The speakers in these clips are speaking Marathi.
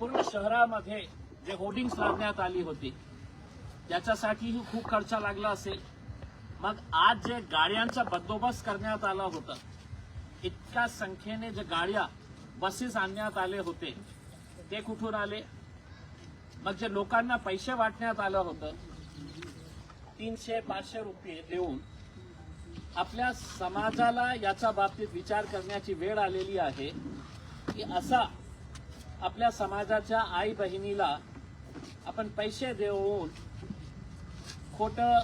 संपूर्ण शहरामध्ये जे होर्डिंग्स लावण्यात आली होती त्याच्यासाठीही खूप खर्च लागला असेल. मग आज जे गाड्यांचा बंदोबस्त करण्यात आला होता इतक्या संख्येने जे गाड्या बसेस आणण्यात आले होते ते कुठून आले? मग जे लोकांना पैसे वाटण्यात आलं होतं तीनशे पाचशे रुपये देऊन आपल्या समाजाला याच्या बाबतीत विचार करण्याची वेळ आलेली आहे की असा आपल्या समाजाच्या आई बहिणीला आपण पैसे देऊन खोटं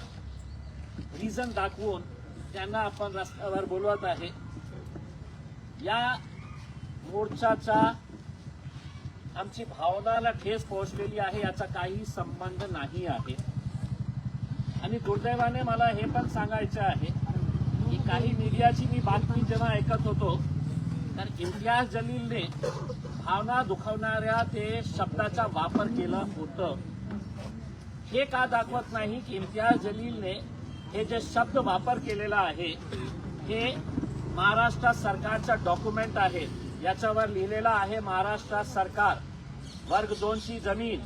रिझन दाखवून त्यांना आपण रस्त्यावर बोलवत आहे. या मोर्चाचा आमची भावनाला ठेस पोहोचलेली आहे याचा काही संबंध नाही आहे. आणि दुर्दैवाने मला हे पण सांगायचं आहे की काही मीडियाची मी बातमी जेव्हा ऐकत होतो तर इम्तियाज जलीलने भावना दुखावणाऱ्या ते शब्दाचा वापर केला होतं. हे का दाखवत नाही की इम्तियाज जलीलने हे जे शब्द वापर केलेला आहे हे महाराष्ट्र सरकारचा डॉक्युमेंट आहे. याच्यावर लिहिलेलं आहे महाराष्ट्र सरकार वर्ग दोनची जमीन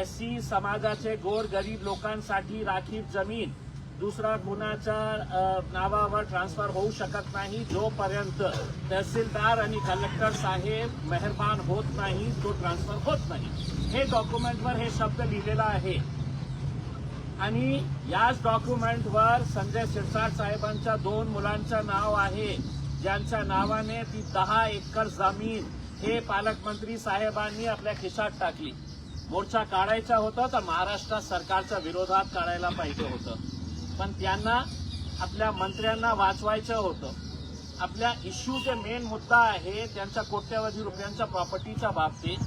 एस सी समाजाचे गोर गरीब लोकांसाठी राखीव जमीन दुसरा कुणाच्या नावावर ट्रान्सफर होऊ शकत नाही. जोपर्यंत तहसीलदार आणि कलेक्टर साहेब मेहरबान होत नाही तो ट्रान्सफर होत नाही. हे डॉक्युमेंटवर हे शब्द लिहिलेला आहे. आणि याच डॉक्युमेंटवर संजय शिरसाट साहेबांच्या दोन मुलांचं नाव आहे. ज्यांच्या नावाने ती दहा एकर जमीन हे पालकमंत्री साहेबांनी आपल्या खिशात टाकली. मोर्चा काढायचा होता तर महाराष्ट्र सरकारच्या विरोधात काढायला पाहिजे होतं. पण त्यांना आपल्या मंत्र्यांना वाचवायचं होतं. आपल्या इश्यू जे मेन मुद्दा आहे त्यांच्या कोट्यवधी रुपयांच्या प्रॉपर्टीच्या बाबतीत.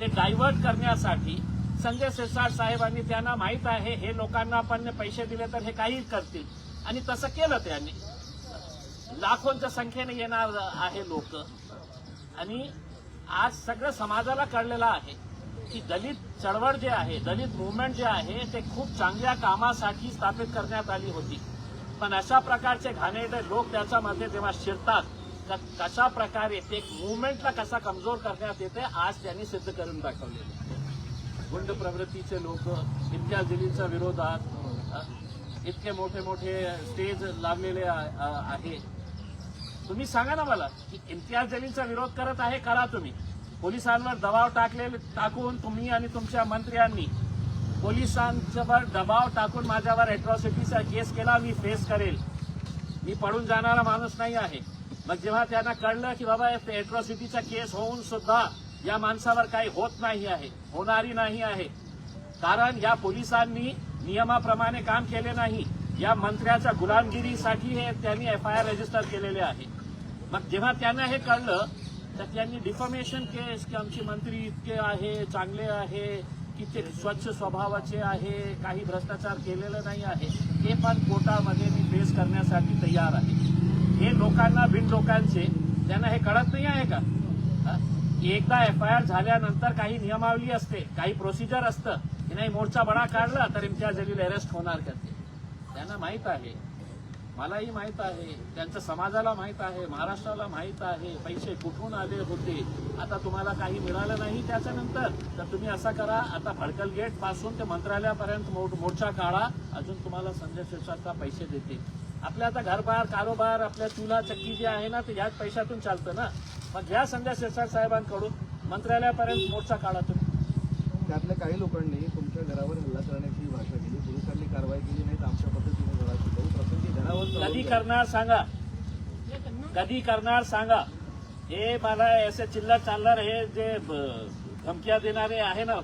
ते डायव्हर्ट करण्यासाठी संजय शिरसाट साहेबांनी त्यांना माहीत आहे हे लोकांना आपण पैसे दिले तर हे काही करतील. आणि तसं केलं त्यांनी. लाखोंच्या संख्येने येणार आहे लोक. आणि आज सगळं समाजाला कळलेलं आहे. की दलित चळवळ जे आहे दलित मुवमेंट जे आहे ते खूप चांगल्या कामासाठी स्थापित करण्यात आली होती. पण अशा प्रकारचे घाणेरडे लोक त्याच्यामध्ये जेव्हा शिरतात तर कशा प्रकारे ते मुवमेंटला कसा कमजोर करण्यात येते आज त्यांनी सिद्ध करून दाखवलेले गुंड प्रवृत्तीचे लोक इतक्या दिलींच्या विरोधात इतके मोठे मोठे स्टेज लावलेले आहे. तुम्ही सांगा ना मला की इम्तियाज जलीलचा विरोध करत आहे करा तुम्ही. पोलिसांवर दबाव टाकले टाकून तुम्ही आणि तुमच्या मंत्र्यांनी पोलिसांच्यावर दबाव टाकून माझ्यावर अॅट्रॉसिटीचा केस केला मी फेस करेल. मी पडून जाणारा माणूस नाही आहे. मग जेव्हा त्यांना कळलं की बाबा अॅट्रॉसिटीचा केस होऊन सुद्धा या माणसावर काही होत नाही आहे होणारी नाही आहे. कारण या पोलिसांनी नियमाप्रमाणे काम केले नाही. या मंत्र्याच्या गुलामगिरीसाठी हे त्यांनी एफ आय आर रजिस्टर केलेले आहे. मग जेव्हा त्यांना हे कळलं त्यांनी डिफॉर्मेशन केस की आमचे मंत्री इतके आहे चांगले आहे की ते स्वच्छ स्वभावाचे आहे काही भ्रष्टाचार केलेलं नाही आहे हे पण कोर्टामध्ये मी फेस करण्यासाठी तयार आहे. हे लोकांना बिन लोकांचे त्यांना हे कळत नाही आहे का? एकदा एफ आय आर झाल्यानंतर काही नियमावली असते काही प्रोसिजर असतं. की नाही मोर्चा बडा काढला तर इम्तियाज जलील अरेस्ट होणार का ते? त्यांना माहीत आहे. मलाही माहीत आहे त्यांच्या समाजाला माहीत आहे महाराष्ट्राला माहीत आहे पैसे कुठून आले होते आता तुम्हाला काही मिळालं नाही त्याच्यानंतर तर तुम्ही असं करा आता भडकल गेटपासून ते मंत्रालयापर्यंत मो- मोर्चा काढा अजून तुम्हाला संजय शिरसाटचा पैसे देते. आपल्या आता घरबार कारोबार आपल्या चुला चक्की जे आहे ना ते याच पैशातून चालतं ना. मग घ्या संजय शिरसाट साहेबांकडून मंत्रालयापर्यंत मोर्चा काढा तुम्ही. त्यातल्या काही लोकांनी तुमच्या घरावर हल्ला करण्याची भाषा केली पोलिसांनी कारवाई केली नाही तर आमच्या पद्धतीने घरात शिकवू प्रसंगी घरावर कधी करणार सांगा? कधी करणार सांगा? हे मला असे चिल्लर चालणार हे जे ब- धमक्या देणारे आहे ना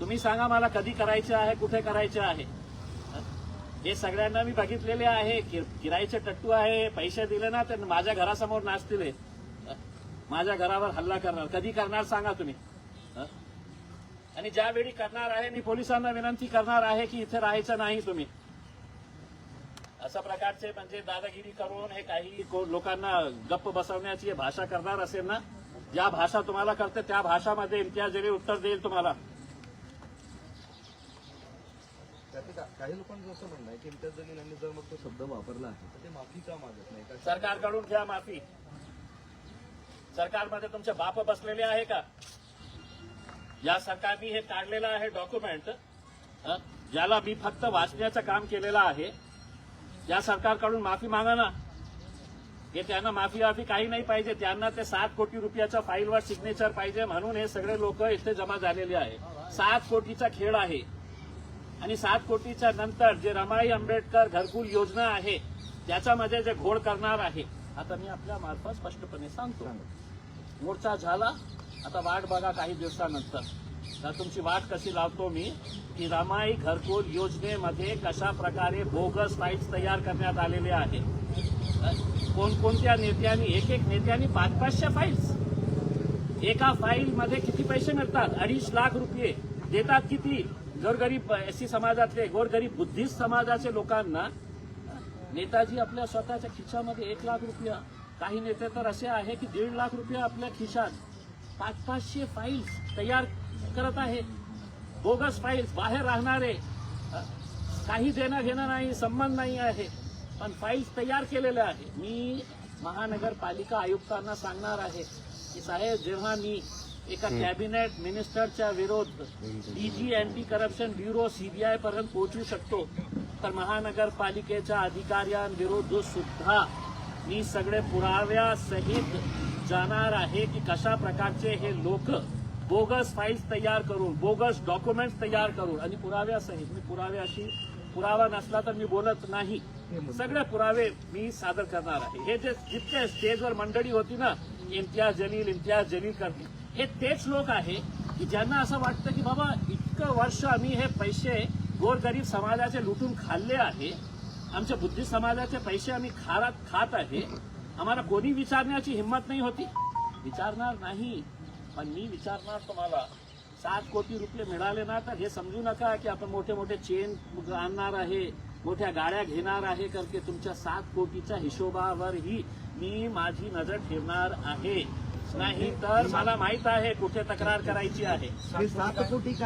तुम्ही सांगा मला कधी करायचे आहे कुठे करायचे आहे? हे सगळ्यांना मी बघितलेले आहे किरायचे टट्टू आहे पैसे दिले ना तर माझ्या घरासमोर नाचतील हे. माझ्या घरावर हल्ला करणार. कधी करणार सांगा तुम्ही? आणि ज्यावेळी करणार आहे मी पोलिसांना विनंती करणार आहे की इथे राहायचं नाही तुम्ही. अशा प्रकारचे म्हणजे दादागिरी करून हे काही को- लोकांना गप्प बसवण्याची भाषा करणार असेल ना? ज्या भाषा तुम्हाला करते त्या भाषामध्ये इम्तियाज जरी उत्तर देईल तुम्हाला. काही लोकांचं असं म्हणणं आहे की इम्तियाज जलील यांनी जर मग तो शब्द वापरला आहे तर ते माफी का मागत नाही सरकारकडून घ्या माफी. सरकारमध्ये तुमचे बाप बसलेले आहे का? या सरकारने हे काढलेलं आहे डॉक्युमेंट ज्याला मी फक्त वाचण्याचं काम केलेलं आहे. या सरकारकडून माफी मागा ना. हे त्यांना माफी वाफी काही नाही पाहिजे. त्यांना ते सात कोटी रुपयाच्या फाईलवर सिग्नेचर पाहिजे म्हणून हे सगळे लोक इथे जमा झालेले आहे. सात कोटीचा खेळ आहे. आणि सात कोटीच्या नंतर जे रमाई आंबेडकर घरकुल योजना आहे त्याच्यामध्ये जे घोड करणार आहे आता मी आपल्या मार्फत स्पष्टपणे सांगतो. मोर्चा झाला. आता वाट बघा काही दिवसानंतर. तर तुमची वाट कशी लावतो मी? की रमाई घरकुल योजनेमध्ये कशा प्रकारे बोगस फाईल्स तयार करण्यात आलेले आहे? कोणकोणत्या नेत्यांनी एक एक नेत्यांनी पाच पाचशे फाईल्स एका फाईलमध्ये किती पैसे मिळतात? अडीच लाख रुपये. देतात किती? गोरगरीब एससी समाजातले गोरगरीब बुद्धिस्ट समाजाचे लोकांना. नेताजी आपल्या स्वतःच्या खिशामध्ये एक लाख रुपया. काही नेते तर असे आहे की दीड लाख रुपये आपल्या खिशात. पाच पाचशे फाईल्स तयार करत आहे बोगस फाईल्स बाहेर राहणारे काही देणं घेणं नाही संबंध नाही आहे. पण फाईल्स तयार केलेले आहे मी महानगरपालिका आयुक्तांना सांगणार आहे की साहेब जेव्हा मी एका कॅबिनेट मिनिस्टरच्या विरोध DG anti corruption bureau CBI पर्यंत पोहोचू शकतो तर महानगरपालिकेच्या अधिकाऱ्यांविरुद्ध सुद्धा मी सगळे पुराव्यासहित जाणार आहे की कशा प्रकारचे हे लोक बोगस फाईल्स तयार करून बोगस डॉक्युमेंट्स तयार करून आणि पुराव्यासहित मी पुराव्याशी पुरावा नसला तर मी बोलत नाही. सगळे पुरावे मी सादर करणार आहे. हे जे जितके स्टेजवर मंडळी होती ना इम्तियाज जलील इम्तियाज जलील करते हे तेच लोक आहे की ज्यांना असं वाटतं की बाबा इतकं वर्ष आम्ही हे पैसे गोरगरीब समाजाचे लुटून खाल्ले आहे. आमच्या बुद्धिस्ट समाजाचे पैसे आम्ही खारात खात आहे. आम्हाला कोणी विचारण्याची हिंमत नाही होती. विचारणार नाही. पण मी विचारणार तुम्हाला सात कोटी रुपये मिळाले ना तर हे समजू नका की आपण मोठे मोठे चेन आणणार आहे मोठ्या गाड्या घेणार आहे करके तुमच्या सात कोटीच्या हिशोबावरही मी माझी नजर ठेवणार आहे. नाही तर मला माहीत आहे कुठे तक्रार करायची आहे. सात कोटी